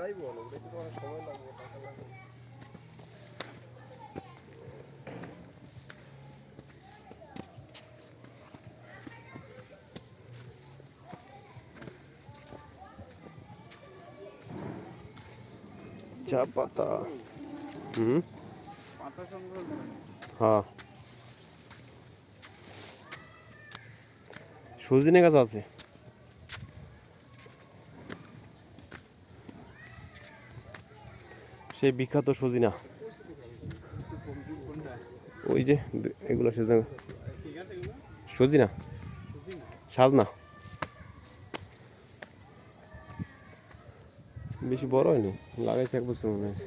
যাইবো দেখতে তো অনেক সময় লাগবে টাকা লাগবে। চা পাতা। হুম? পাতা সংগ্রহ হ্যাঁ। সজনে গাছ আছে। সেই বিখ্যাত সজিনা। ওই যে, এগুলো সেজনা সজিনা? সাজনা? বেশি বড় হয়নি, লাগাইছে এক বছর মনে হয়।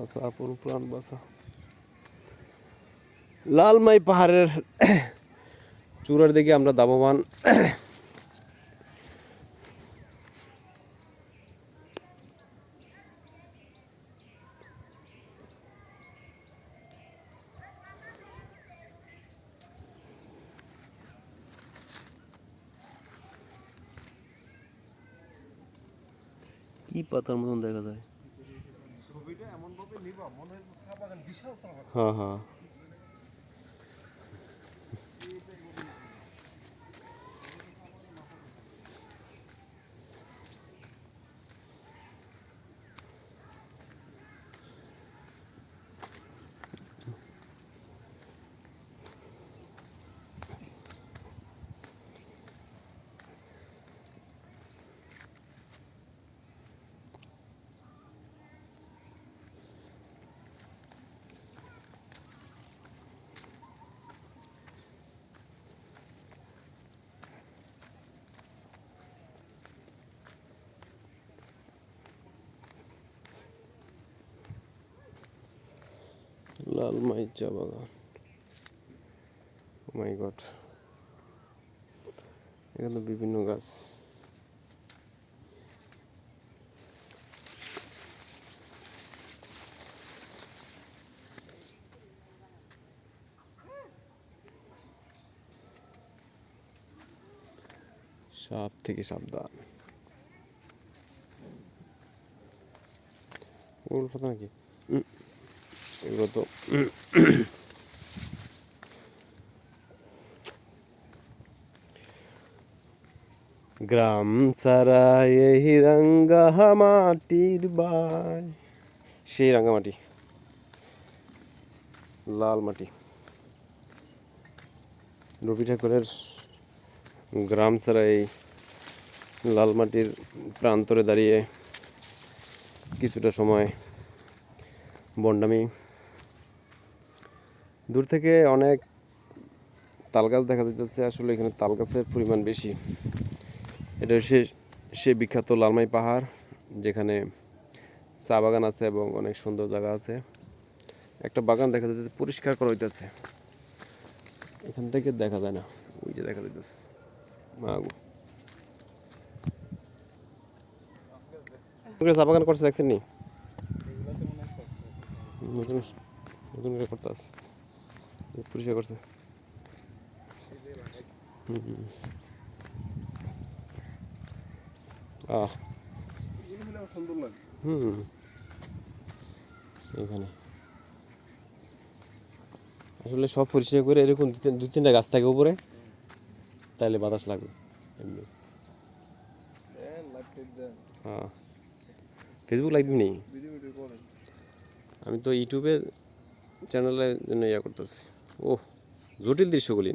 চাচা পুরো প্রাণ বাসা। লালমাই পাহাড়ের চূড়ার দিকে আমরা দাবমান কি পাতার মতন দেখা যায় ছবিটা এমন ভাবে নিবা মনে হয় হ্যাঁ। লাল মাই চা বাগান। মাই গড এখানে বিভিন্ন গাছ। সাপ থেকে সাবধান। ওগুলো নাকি? এগুলো তো গ্রাম সারা এই রাঙ্গা মাটির বাই। সেই রাঙ্গামাটি লাল মাটি। রবি ঠাকুরের গ্রাম সারা এই লাল মাটির প্রান্তরে দাঁড়িয়ে কিছুটা সময় বন্ডামি দূর থেকে অনেক তাল গাছ দেখা যাচ্ছে আসলে এখানে তাল গাছের পরিমাণ বেশি। এটা সে সে বিখ্যাত লালমাই পাহাড়, যেখানে চা বাগান আছে এবং অনেক সুন্দর জায়গা আছে। একটা বাগান দেখা যাচ্ছে পরিষ্কার করা হইতেছে। এখান থেকে দেখা যায় না, ওই যে দেখা যাইতেছে। চা বাগান করছে দেখছেন নি নতুন নতুন করে করতে আসছে। পরিষ্কার করছে হুম, এখানে আসলে সব পরিষ্কার করে এরকম দু তিন- দু তিনটা গাছ থাকে উপরে তাহলে বাতাস লাগবে এমনি। হ্যাঁ ফেসবুক লাইভ নেই? আমি তো ইউটিউবে চ্যানেলের জন্য ইয়া করতেছি। ও জটিল দৃশ্যগুলি।